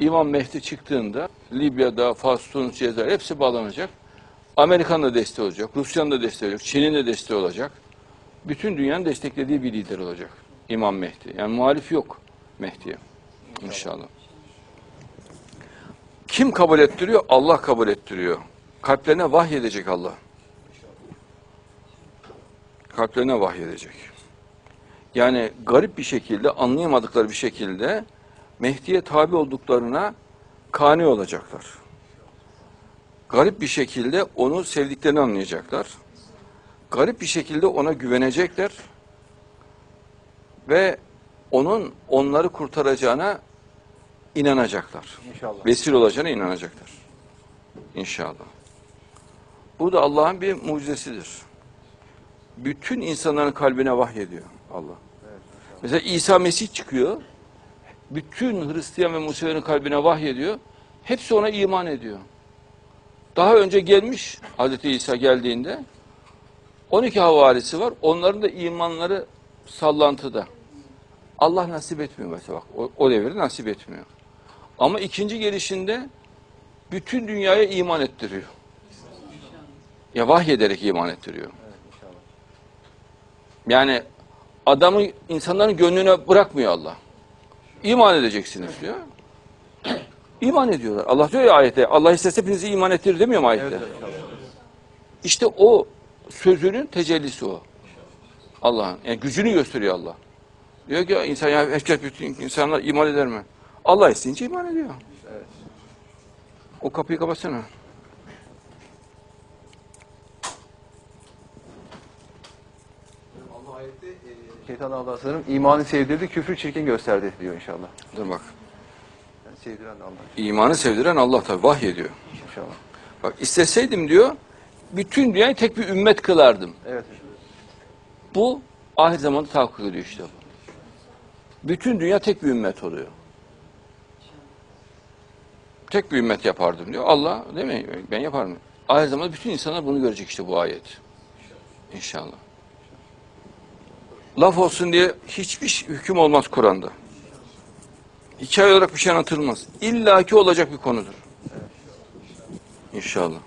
İmam Mehdi çıktığında Libya'da, Fas, Tunus, Cezayir hepsi bağlanacak. Amerikan da desteği olacak, Rusya'nın da desteği olacak, Çin'in de desteği olacak. Bütün dünyanın desteklediği bir lider olacak İmam Mehdi. Yani muhalif yok Mehdi'ye inşallah. Kim kabul ettiriyor? Allah kabul ettiriyor. Kalplerine vahyedecek Allah. Kalplerine vahyedecek. Yani garip bir şekilde, anlayamadıkları bir şekilde Mehdi'ye tabi olduklarına kani olacaklar. Garip bir şekilde onu sevdiklerini anlayacaklar. Garip bir şekilde ona güvenecekler. Ve onun onları kurtaracağına inanacaklar. İnşallah. Vesile olacağına inanacaklar. İnşallah. Bu da Allah'ın bir mucizesidir. Bütün insanların kalbine vahyediyor Allah. Mesela İsa Mesih çıkıyor. Bütün Hristiyan ve Musevilerin kalbine vahyediyor. Hepsi ona iman ediyor. Daha önce gelmiş Hazreti İsa geldiğinde 12 havarisi var. Onların da imanları sallantıda. Allah nasip etmiyor mesela bak. O, o devirde nasip etmiyor. Ama ikinci gelişinde bütün dünyaya iman ettiriyor. Ya vahyederek iman ettiriyor. Yani adamı insanların gönlüne bırakmıyor Allah. İman edeceksiniz diyor. İman ediyorlar. Allah diyor ya ayette. Allah istese hepinizi iman ettirir demiyor mu ayette? İşte o sözünün tecellisi o. Allah'ın. Yani gücünü gösteriyor Allah. Diyor ki insan ya herkes bütün insanlar iman eder mi? Allah isteyince iman ediyor. O kapıyı kapatsana. Allah ayette e, şeytan Allah sanırım imanı sevdirdi, küfrü çirkin gösterdi diyor inşallah. Dur bak. Yani sevdiren Allah İmanı sevdiren Allah tabi vahyediyor. inşallah. Bak isteseydim diyor bütün dünyayı tek bir ümmet kılardım. Evet. Bu ahir zamanda tahakkuk ediyor işte bu. Bütün dünya tek bir ümmet oluyor. Tek bir ümmet yapardım diyor. Allah değil mi? Ben yaparım. Ahir zamanda bütün insanlar bunu görecek işte bu ayet. İnşallah. Laf olsun diye hiçbir şey- hüküm olmaz Kur'an'da. Hikaye olarak bir şey anlatılmaz. İlla ki olacak bir konudur. İnşallah.